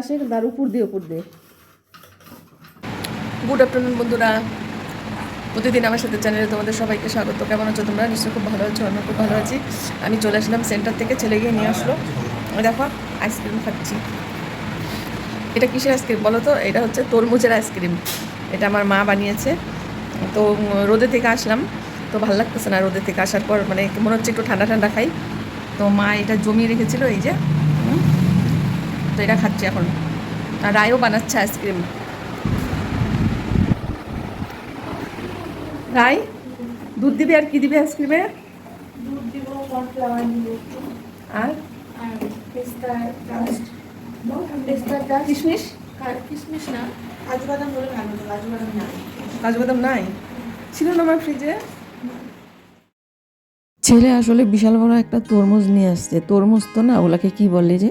আসে তার উপর দিয়ে উপর দিয়ে। গুড আফটারনুন বন্ধুরা। প্রতিদিন আমার সাথে চ্যানেলে তোমাদের সবাইকে স্বাগত। কেমন আছো তোমরা? নিশ্চয়ই খুব ভালো আছো আমি খুব ভালো আছি। আমি চলে আসলাম সেন্টার থেকে, ছেলে গিয়ে নিয়ে আসলো। দেখো আইসক্রিম খাচ্ছি। এটা কিসের আইসক্রিম বলো তো? এটা হচ্ছে তরমুজের আইসক্রিম এটা আমার মা বানিয়েছে। তো রোদে থেকে আসলাম। তো ভালো লাগতেছে না রোদে থেকে আসার পর মানে মনে হচ্ছে একটু ঠান্ডা ঠান্ডা খাই। তো মা এটা জমিয়ে রেখেছিল, এই যে। তো এটা খাচ্ছি এখন। আর রায়ও বানাচ্ছে আইসক্রিম। রাই দুধ দিবি আর কি দিবি আইসক্রিমে? আর? কিশমিশ? কিশমিশ না কাজু বাদাম হলে ভালো হতো কাজু বাদাম না। কাজু বাদাম নাই? ছিল না আমার ফ্রিজে ছেলে আসলে বিশাল বড় একটা তরমুজ নিয়ে আসছে। তরমুজ তো না ওগুলাকে কি বলে যে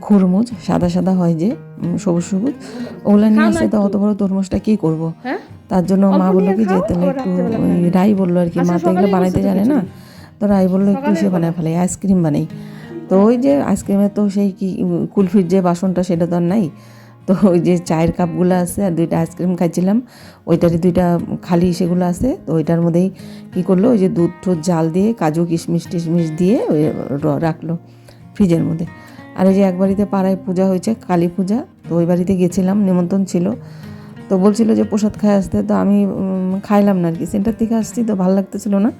খরমুজ সাদা সাদা হয় যে সবুজ সবুজ। ওগুলা নিয়ে আসছে তো অত বড় তরমুজটা কি করব? হ্যাঁ? তার জন্য মা বলল কি যে তাহলে একটু ওই রাই বলল আর কি আচ্ছা, মা তো এগুলো বানাইতে জানে না। তো রাই বলল একটু সে। বানায় ফেলে আইসক্রিম বানাই। তো ওই যে আইসক্রিমের তো সেই কি কুলফির যে বাসনটা সেটা তো আর নাই। তো ওই যে চায়ের কাপগুলো আছে আর দুইটা আইসক্রিম খাইছিলাম। ওইটারই দুইটা খালি সেগুলো আছে। তো ওইটার মধ্যেই কী করল ওই যে দুধ জাল দিয়ে কাজু কিশমিশ টিশমিশ দিয়ে ওই রাখল ফ্রিজের মধ্যে। আর যে এক বাড়িতে পাড়ায় পূজা হয়েছে, কালী পূজা, তো ওই বাড়িতে গেছিলাম, নিমন্ত্রণ ছিল। তো বলছিল যে প্রসাদ খায় আসতে, তো আমি খাইলাম না আর কি। সেন্টার থেকে আসছি তো ভালো লাগতেছিল না।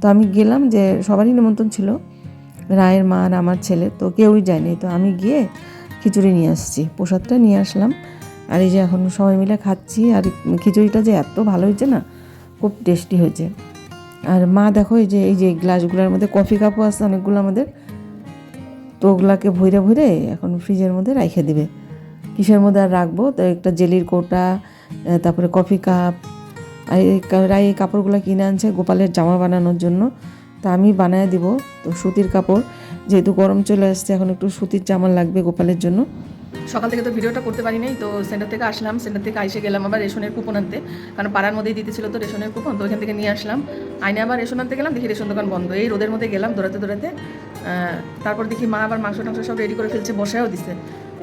তো আমি গেলাম যে সবারই নিমন্ত্রণ ছিল, রায়ের মা আর আমার ছেলে, তো কেউই যায়নি। তো আমি গিয়ে খিচুড়ি নিয়ে আসছি, প্রসাদটা নিয়ে আসলাম। আর এই যে এখন সবাই মিলে খাচ্ছি, আর খিচুড়িটা যে এত ভালো হয়েছে না, খুব টেস্টি হয়েছে। আর মা দেখো, এই যে এই যে গ্লাসগুলোর মধ্যে কফি কাপও আছে অনেকগুলো আমাদের তো ওগুলাকে ভইরে ভইরে এখন ফ্রিজের মধ্যে রাইখে দিবে। কিসের মধ্যে আর রাখব? তো একটা জেলির কোটা তারপরে কফি কাপ আর এই কাপড়গুলো কিনে আনছে গোপালের জামা বানানোর জন্য। তা আমি বানায় দিব, তো সুতির কাপড়। যেহেতু গরম চলে আসছে, এখন একটু সুতির জামা লাগবে গোপালের জন্য। সকাল থেকে তো ভিডিওটা করতে পারি নাই তো সেন্টার থেকে আসলাম সেন্টার থেকে আইসে গেলাম আবার রেশনের কুপন আনতে। কারণ পাড়ার মধ্যেই দিতেছিল তো রেশনের কুপন তো ওইখান থেকে নিয়ে আসলাম। আইনে আবার রেশন আনতে গেলাম, দেখি রেশন দোকান বন্ধ। এই রোদের মধ্যে গেলাম দৌড়াতে দৌড়াতে তারপর দেখি মা আবার মাংস টাংস সব রেডি করে ফেলছে, বসায়ও দিছে।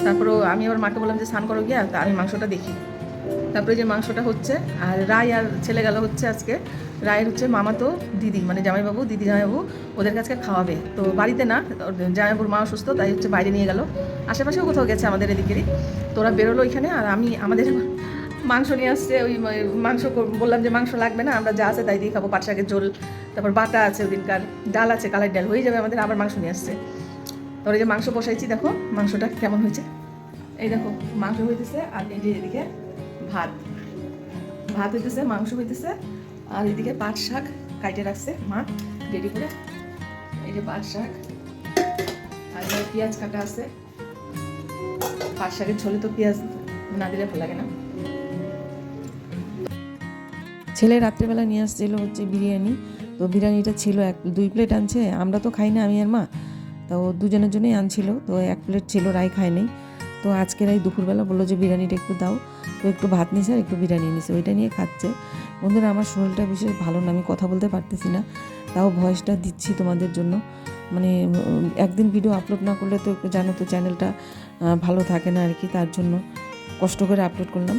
তারপরও আমি আবার মাকে বললাম যে, স্নান করো গিয়া আমি মাংসটা দেখি। তারপরে যে মাংসটা হচ্ছে, আর রায় আর ছেলে গেল হচ্ছে আজকে। রায়ের হচ্ছে মামা তো দিদি মানে জামাইবাবু, দিদি জামাইবাবু, ওদের কাছে খাওয়াবে। তো বাড়িতে না, জামাইবাবুর মা অসুস্থ, তাই হচ্ছে বাইরে নিয়ে গেল। আশেপাশেও কোথাও গেছে আমাদের এদিকেরই। তো ওরা বেরোলো ওইখানে, আর আমি, আমাদের মাংস নিয়ে আসছে, ওই মাংস বললাম যে মাংস লাগবে না, আমরা যা আছে তাই দিয়ে খাব, পাট শাকের ঝোল, তারপর বাটা আছে ওদিনকার, ডাল আছে, কালার ডাল, হয়ে যাবে আমাদের, আবার মাংস নিয়ে আসছে। তো ওই যে মাংস বসাইছি, দেখো, মাংসটা কেমন হয়েছে। এই দেখো, মাংস হইতেছে, আর এই যে এদিকে ভাত। ভাত হইতেছে, মাংস হইতেছে, আর এদিকে পাট শাক কাইটে রাখছে মা, রেডি করে। এই যে পাট শাক, আর পেঁয়াজ কাটা আছে। পাট শাকের ছোলে তো পেঁয়াজ না দিলে ভালো লাগে না। ছেলে রাত্রেবেলা নিয়ে আসছিল হচ্ছে বিরিয়ানি। তো বিরিয়ানিটা ছিল এক, দুই প্লেট আনছে। আমরা তো খাই না, আমি আর মা। তো দুজনের জন্যই আনছিল। তো এক প্লেট ছিল রাই খায় নাই। তো আজকের এই দুপুরবেলা বলল যে, বিরিয়ানিটা একটু দাও। তো একটু ভাত নিছে আর একটু বিরিয়ানি নিছে, ওইটা নিয়ে খাচ্ছে। বন্ধুরা, আমার শরীরটা বিশেষ ভালো না, আমি কথা বলতে পারতেছি না, তাও ভয়েসটা দিচ্ছি তোমাদের জন্য। মানে একদিন ভিডিও আপলোড না করলে তো জানো তো চ্যানেলটা ভালো থাকে না আর কি, তার জন্য কষ্ট করে আপলোড করলাম।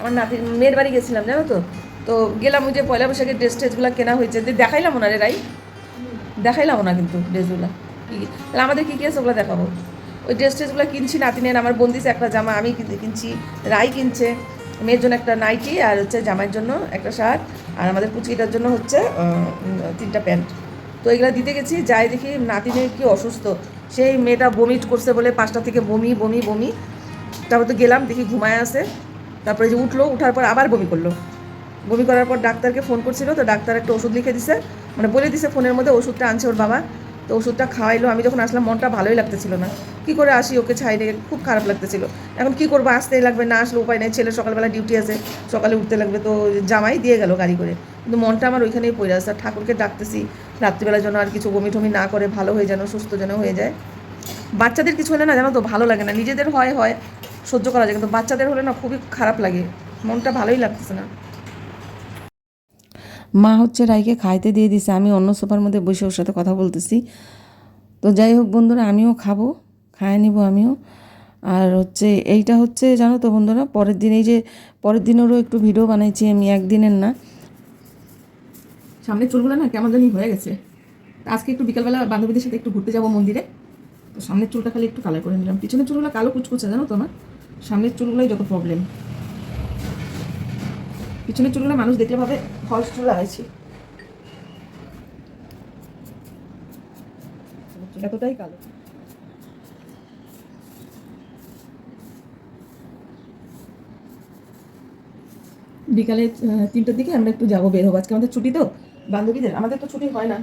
আমার নাতি মেয়ের বাড়ি গেছিলাম, জানো তো? তো গেলাম ওই যে পয়লা বৈশাখের ড্রেস ট্রেসগুলো কেনা হয়েছে। দেখাইলাম না রে রাই দেখাইলাম না কিন্তু ড্রেসগুলো তাহলে আমাদের কী কী আছে ওগুলো দেখাবো? ওই ড্রেস ট্রেসগুলো কিনছি, নাতিনের আমার বন্দিছে একটা জামা আমি কিনছি, রাই কিনছে। মেয়ের জন্য একটা নাইটি আর হচ্ছে জামাইয়ের জন্য একটা শার্ট আর আমাদের পুচকিটার জন্য হচ্ছে তিনটা প্যান্ট। তো এগুলো দিতে গেছি, যাই দেখি নাতিনের কি অসুস্থ। সেই মেয়েটা বমিট করছে বলে পাঁচটা থেকে বমি বমি বমি। তারপর তো গেলাম, দেখি ঘুমায় আসে তারপরে যে উঠল, উঠার পর আবার বমি করল। বমি করার পর ডাক্তারকে ফোন করছিল, তো ডাক্তার একটা ওষুধ লিখে দিছে। মানে বলে দিছে ফোনের মধ্যে, ওষুধটা আনছে ওর বাবা। তো ওষুধটা খাওয়াইলো, আমি যখন আসলাম, মনটা ভালোই লাগতেছিল না। কি করে আসি ওকে ছাই রেখে খুব খারাপ লাগতেছিল। এখন কি করব, আসতেই লাগবে, না আসলে উপায় নেই। ছেলে সকালবেলা ডিউটি আছে, সকালে উঠতে লাগবে। তো জামাই দিয়ে গেল গাড়ি করে। কিন্তু মনটা আমার ওইখানেই পড়ে আর ঠাকুরকে ডাকতেছি, রাত্রিবেলা যেন আর কিছু বমি টমি না করে, ভালো হয়ে যেন, সুস্থ যেন হয়ে যায়। বাচ্চাদের কিছু হলে না, জানো তো, ভালো লাগে না। নিজেদের হয় হয়, সহ্য করা যায়। কিন্তু বাচ্চাদের হলে না, খুবই খারাপ লাগে। মনটা ভালোই লাগতেছে না। মা হচ্ছে রাইকে খাইতে দিয়ে দিছে। আমি অন্য সোফার মধ্যে বসে ওর সাথে কথা বলতেছি। তো যাই হোক বন্ধুরা, আমিও খাব খায় নিব আমিও। আর হচ্ছে এইটা হচ্ছে, জানো তো বন্ধুরা, পরের দিন এই যে, পরের দিনেরও একটু ভিডিও বানাইছি আমি, একদিনের না। সামনের চুলগুলো না কেমন জানি হয়ে গেছে। আজকে একটু বিকালবেলা বান্ধবীদের সাথে একটু ঘুরতে যাব মন্দিরে। তো সামনের চুলটা খালি একটু কালার করে নিলাম। পিছনের চুলগুলো কালো কুচকুচে, জানো তো আমার সামনের চুলগুলোই যত প্রবলেম পিছনের চুলগুলো মানুষ দেখলে ভাবে ফলস চুল লাগাইছি। এতটাই কালো? বিকালে তিনটার দিকে আমরা একটু যাব বের হব। আজকে আমাদের ছুটি তো, বান্ধবীদের। আমাদের তো ছুটি হয় না।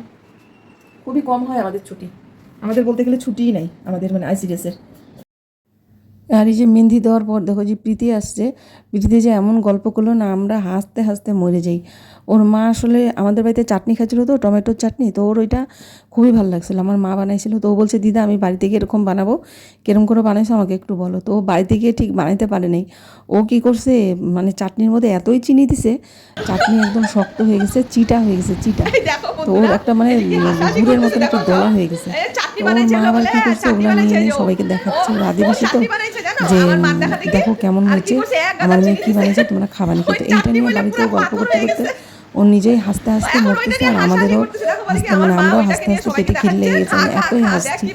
খুবই কম হয় আমাদের ছুটি। আমাদের বলতে গেলে ছুটিই নাই আমাদের মানে আইসিডিএসের আর এই যে মেহেন্দি দেওয়ার পর দেখো যে প্রীতি আসছে, প্রীতি যে এমন গল্প করল না, আমরা হাসতে হাসতে মরে যাই। ওর মা আসলে আমাদের বাড়িতে চাটনি খাচ্ছিলো তো, টমেটোর চাটনি, তো ওর ওইটা খুবই ভালো লাগছিল। আমার মা বানাইছিল তো ও বলছে দিদা আমি বাড়িতে গিয়ে এরকম বানাবো। কিরম করে বানাইছো আমাকে একটু বলো। তো ও বাড়িতে গিয়ে ঠিক বানাইতে পারে নাই। ও কি করছে মানে চাটনির মধ্যে এতই চিনি দিছে চাটনি একদম শক্ত হয়ে গেছে চিটা হয়ে গেছে চিটা। তো ওর একটা মানে গুড়ের মতন একটা দলা হয়ে গেছে। ওর মা আবার কি করছে ওগুলো নিয়ে নিয়ে সবাইকে দেখাচ্ছে ওর আদিবাসী তো যে দেখো কেমন হয়েছে। আমার মেয়ে কি বানিয়েছে তোমরা খাবানি খেতে। এইটা নিয়ে বাড়িতেও গল্প করতে করতে ও নিজেই হাসতে হাসতে মরতেছে আর আমাদেরও হাসতে মানে আমরাও হাসতে হাসতে পেটে খিল লেগে গেছে মানে এতই হাসছি।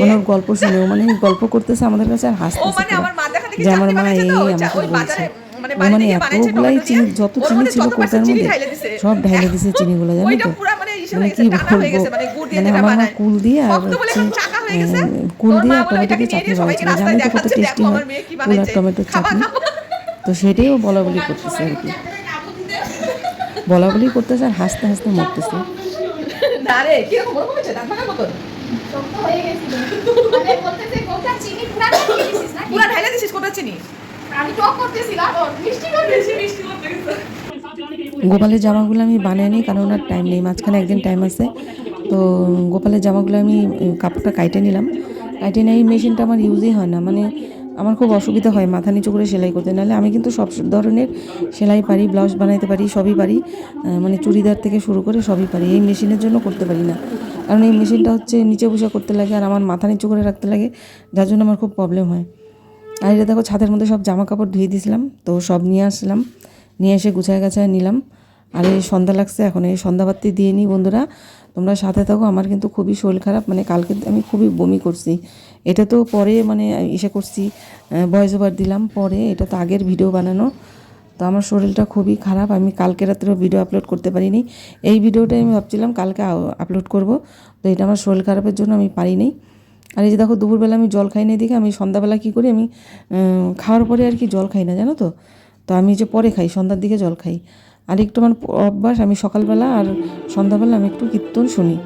মানে ওর গল্প শুনে ও মানে গল্প করতেছে আমাদের কাছে আর হাসতেছে পুরো। যে আমার মা এই আমাকে বলছে মানে এতগুলাই চিনি যত চিনি ছিল কোটার মধ্যে সব ঢাইলে দিছে চিনিগুলো জানো তো? মানে কি বলব? মানে আমার মা কুল দিয়ে আর হচ্ছে কুল দিয়ে আর টমেটো দিয়ে চাটনি বানাচ্ছিল জানি তো কত টেস্টি হয়। কুল আর টমেটোর চাটনি তো সেটাই ও বলা বলি করতেছে আর কি বলা বলি করতেছে আর হাসতে হাসতে মরতেছে। হয়ে মানে বলতেছে গোটা চিনি পুরা ঢেলে দিছিস নাকি? পুরা ঢাইলা দিছিস কোটা চিনি? আমি টক করতেছিলাম ওর মিষ্টি করতেছি। মিষ্টি গোপালের জামাগুলো আমি বানিয়ে নিই কারণ ওনার টাইম নেই মাঝখানে একদিন টাইম আছে। তো গোপালের জামাগুলো আমি কাপড়টা কাইটে নিলাম। কাইটে নিয়ে এই মেশিনটা আমার ইউজই হয় না। মানে আমার খুব অসুবিধা হয়, মাথা নিচু করে সেলাই করতে। নাহলে আমি কিন্তু সব ধরনের সেলাই পারি, ব্লাউজ বানাইতে পারি, সবই পারি। মানে চুড়িদার থেকে শুরু করে সবই পারি। এই মেশিনের জন্য করতে পারি না। কারণ এই মেশিনটা হচ্ছে নিচে বসে করতে লাগে আর আমার মাথা নিচু করে রাখতে লাগে, যার জন্য আমার খুব প্রবলেম হয়। আর এটা দেখো, ছাদের মধ্যে সব জামা কাপড় ধুয়ে দিয়েছিলাম, তো সব নিয়ে আসলাম। নিয়ে এসে গুছায় গাছায় নিলাম। আর এই সন্ধ্যা লাগছে, এখন এই সন্ধ্যাবাতি দিয়ে নিই বন্ধুরা। তোমরা সাথে থাকো, আমার কিন্তু খুবই শরীর খারাপ মানে কালকে আমি খুবই বমি করছি। এটা তো পরে মানে ইসে করছি ভয়েস ওভার দিলাম পরে, এটা তো আগের ভিডিও বানানো। তো আমার শরীরটা খুবই খারাপ, আমি কালকে রাত্রেও ভিডিও আপলোড করতে পারিনি। এই ভিডিওটাই আমি ভাবছিলাম কালকে আপলোড করব। তো এটা আমার শরীর খারাপের জন্য আমি পারিনি। আর এই যে দেখো, দুপুরবেলা আমি জল খাই না দেখে, আমি সন্ধ্যাবেলা কী করি, আমি খাওয়ার পরে আর কি জল খাই না, জানো তো? তো আমি যে পরে খাই, সন্ধ্যার দিকে জল খাই। আর একটু আমার অভ্যাস, আমি সকালবেলা আর সন্ধ্যাবেলা আমি একটু কীর্তন শুনি।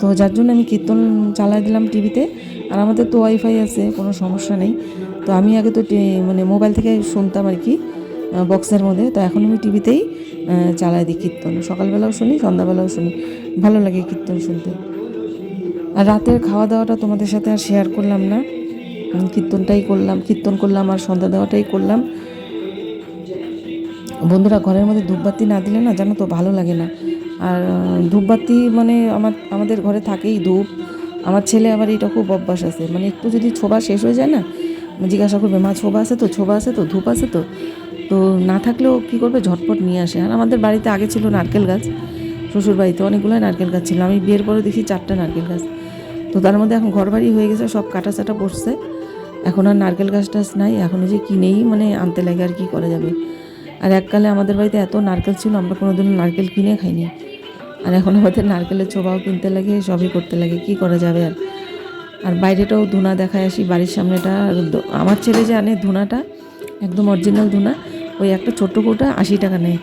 তো যার জন্য আমি কীর্তন চালাই দিলাম টিভিতে। আর আমাদের তো ওয়াইফাই আছে, কোনো সমস্যা নেই। তো আমি আগে তো মানে মোবাইল থেকে শুনতাম আর কি বক্সের মধ্যে। তো এখন আমি টিভিতেই চালাই দিই কীর্তন। সকালবেলাও শুনি, সন্ধ্যাবেলাও শুনি। ভালো লাগে কীর্তন শুনতে। আর রাতের খাওয়া দাওয়াটা তোমাদের সাথে আর শেয়ার করলাম না। কীর্তনটাই করলাম, কীর্তন করলাম আর সন্ধ্যা দেওয়াটাই করলাম। বন্ধুরা, ঘরের মধ্যে ধূপবাতি না দিলে না জানো তো ভালো লাগে না। আর ধূপবাতি মানে আমার, আমাদের ঘরে থাকেই ধূপ। আমার ছেলে আবার এটা খুব অভ্যাস আছে। মানে একটু যদি ছোবা শেষ হয়ে যায় না জিজ্ঞাসা করবে, মা, ছোবা আছে তো? ছোবা আছে তো? ধূপ আছে তো? তো না থাকলেও কী করবে? ঝটপট নিয়ে আসে। আর আমাদের বাড়িতে আগে ছিল নারকেল গাছ শ্বশুর বাড়িতে অনেকগুলো নারকেল গাছ ছিল। আমি বিয়ের পরে দেখি চারটা নারকেল গাছ। তো তার মধ্যে এখন ঘর বাড়ি হয়ে গেছে, সব কাটা চাটা পড়ছে। এখন আর নারকেল গাছ টাছ নাই। এখন যে কিনেই মানে আনতে লাগে আর কি করা যাবে। আর এককালে আমাদের বাড়িতে এত নারকেল ছিল, আমরা কোনোদিনও নারকেল কিনে খাইনি। আর এখন আমাদের নারকেলের ছোবাও কিনতে লাগে, সবই করতে লাগে, কি করা যাবে আর? আর বাইরেটাও ধুনা দেখায় আসি, বাড়ির সামনেটা আমার ছেলে যে আনে ধুনাটা, একদম অরিজিনাল ধুনা, ওই একটা ছোট্ট কোটা আশি টাকা নেয়।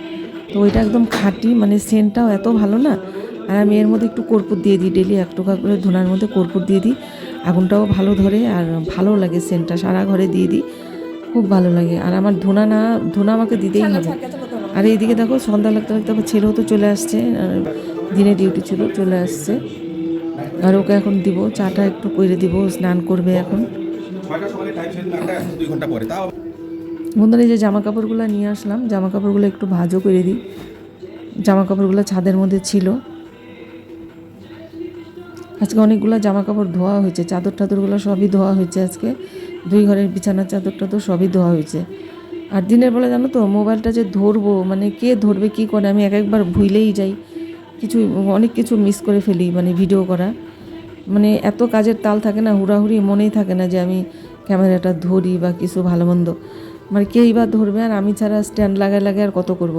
তো ওইটা একদম খাঁটি মানে সেন্টটাও এত ভালো না। আর আমি এর মধ্যে একটু কর্পূর দিয়ে দিই ডেলি এক টাকা করে ধুনার মধ্যে কর্পূর দিয়ে দিই। আগুনটাও ভালো ধরে আর ভালো লাগে সেন্টটা, সারা ঘরে দিয়ে দিই। খুব ভালো লাগে। আর আমার ধুনা না ধুনা আমাকে দিতেই হবে। আর এইদিকে দেখো সন্ধ্যা লাগতে লাগতে আমার ছেলেও তো চলে আসছে দিনে ডিউটি ছিল চলে আসছে। আর ওকে এখন দিব চাটা একটু করে দিব স্নান করবে এখন। বন্ধুরা এই যে জামা কাপড়গুলো নিয়ে আসলাম জামা কাপড়গুলো একটু ভাজও করে দিই। জামা কাপড়গুলো ছাদের মধ্যে ছিল। আজকে অনেকগুলো জামা কাপড় ধোয়া হয়েছে চাদর টাদরগুলো সবই ধোয়া হয়েছে আজকে। দুই ঘরের বিছানার চাদরটা তো সবই ধোয়া হয়েছে। আর দিনের বেলা জানো তো, মোবাইলটা যে ধরবো মানে কে ধরবে, কি করে, আমি এক একবার ভুলেই যাই। কিছু, অনেক কিছু মিস করে ফেলি মানে ভিডিও করা। মানে এত কাজের তাল থাকে না, হুড়াহুড়ি মনেই থাকে না যে আমি ক্যামেরাটা ধরি বা কিছু ভালো মন্দ মানে কেই বা ধরবে আর আমি ছাড়া স্ট্যান্ড লাগায় লাগায় আর কত করব?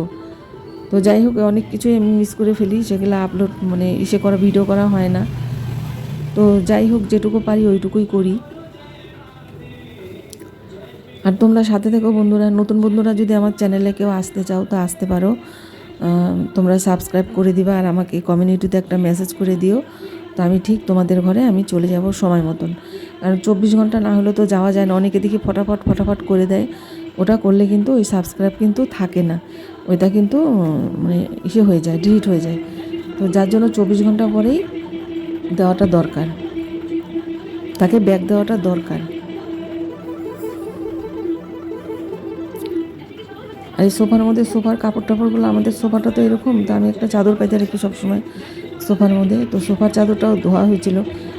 তো যাই হোক, অনেক কিছুই আমি মিস করে ফেলি, সেগুলো আপলোড মানে ইসে করা ভিডিও করা হয় না। তো যাই হোক, যেটুকু পারি ওইটুকুই করি। আর তোমরা সাথে থেকো বন্ধুরা, নতুন বন্ধুরা যদি আমার চ্যানেলে কেউ আসতে চাও তো আসতে পারো। তোমরা সাবস্ক্রাইব করে দিবা আর আমাকে কমিউনিটিতে একটা মেসেজ করে দিও। তো আমি ঠিক তোমাদের ঘরে আমি চলে যাব সময় মতন। কারণ চব্বিশ ঘণ্টা না হলে তো যাওয়া যায় না, অনেকে দেখি ফটাফট ফটাফট করে দেয়। ওটা করলে কিন্তু ওই সাবস্ক্রাইব কিন্তু থাকে না। ওইটা কিন্তু মানে ইসে হয়ে যায় ডিলিট হয়ে যায়। তো যার জন্য চব্বিশ ঘণ্টা পরেই দেওয়াটা দরকার। তাকে ব্যাগ দেওয়াটা দরকার। আর এই সোফার মধ্যে সোফার কাপড় টাপড়গুলো আমাদের সোফাটা তো এরকম, তো আমি একটা চাদর পাইতে রাখি সবসময় সোফার মধ্যে। তো সোফার চাদরটাও ধোয়া হয়েছিল,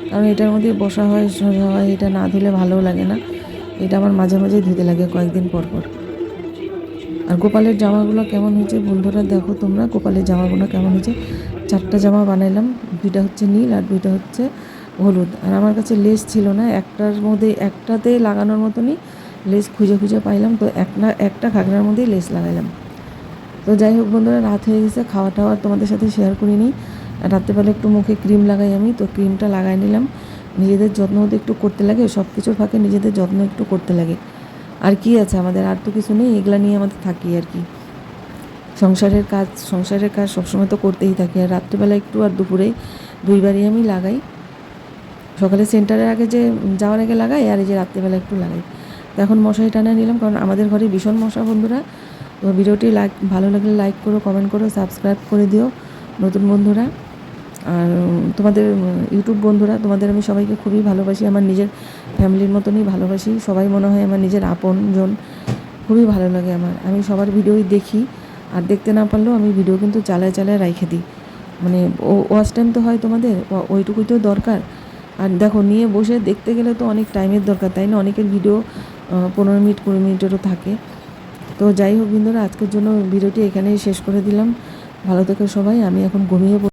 কারণ এটার মধ্যে বসা হয়, সোজা হয়, এটা না ধুলে ভালোও লাগে না। এটা আমার মাঝে মাঝে ধুতে লাগে কয়েকদিন পর পর। আর গোপালের জামাগুলো কেমন হয়েছে বন্ধুরা দেখো তোমরা, গোপালের জামাগুলো কেমন হয়েছে? চারটা জামা বানাইলাম, দুইটা হচ্ছে নীল আর দুইটা হচ্ছে হলুদ। আর আমার কাছে লেস ছিল না, একটার মধ্যে, একটাতে লাগানোর মতনই লেস খুঁজে খুঁজে পাইলাম, তো একটা একটা ঘাগরার মধ্যেই লেস লাগাইলাম। তো যাই হোক বন্ধুরা, রাত হয়ে গেছে, খাওয়া টাওয়া তোমাদের সাথে শেয়ার করিনি আর রাত্রেবেলা একটু মুখে ক্রিম লাগাই আমি, তো ক্রিমটা লাগাই নিলাম। নিজেদের যত্ন একটু করতে লাগে সব কিছুর ফাঁকে নিজেদের যত্ন একটু করতে লাগে। আর কি আছে আমাদের? আর তো কিছু নেই, এগুলা নিয়ে আমাদের থাকি আর কি। সংসারের কাজ সংসারের কাজ সবসময় তো করতেই থাকি। আর রাত্রেবেলা একটু আর দুপুরে দুইবারই আমি লাগাই। সকালে সেন্টারের আগে যে যাওয়ার আগে লাগাই, আর এই যে রাত্রেবেলা একটু লাগাই। এখন মশারি টানা নিলাম, কারণ আমাদের ঘরে ভীষণ মশা বন্ধুরা। তো ভিডিওটি লাইক, ভালো লাগলে লাইক করো কমেন্ট করো সাবস্ক্রাইব করে দিও নতুন বন্ধুরা। আর তোমাদের ইউটিউব বন্ধুরা, তোমাদের আমি সবাইকে খুবই ভালোবাসি, আমার নিজের ফ্যামিলির মতনই ভালোবাসি। সবাই মনে হয় আমার নিজের আপনজন, খুবই ভালো লাগে আমার। আমি সবার ভিডিওই দেখি, আর দেখতে না পারলেও আমি ভিডিও কিন্তু চালায় চালায় রাইখে দিই। মানে ওয়াচ টাইম তো হয় তোমাদের ওইটুকুই তো দরকার। দেখো, নিয়ে বসে দেখতে গেলে তো অনেক টাইমের দরকার, তাই না? অনেকের ভিডিও পনেরো মিনিট, কুড়ি মিনিটেরও থাকে। তো যাই হোক বন্ধুরা, আজকের জন্য ভিডিওটি এখানেই শেষ করে দিলাম। ভালো থেকে সবাই, আমি এখন ঘুমিয়ে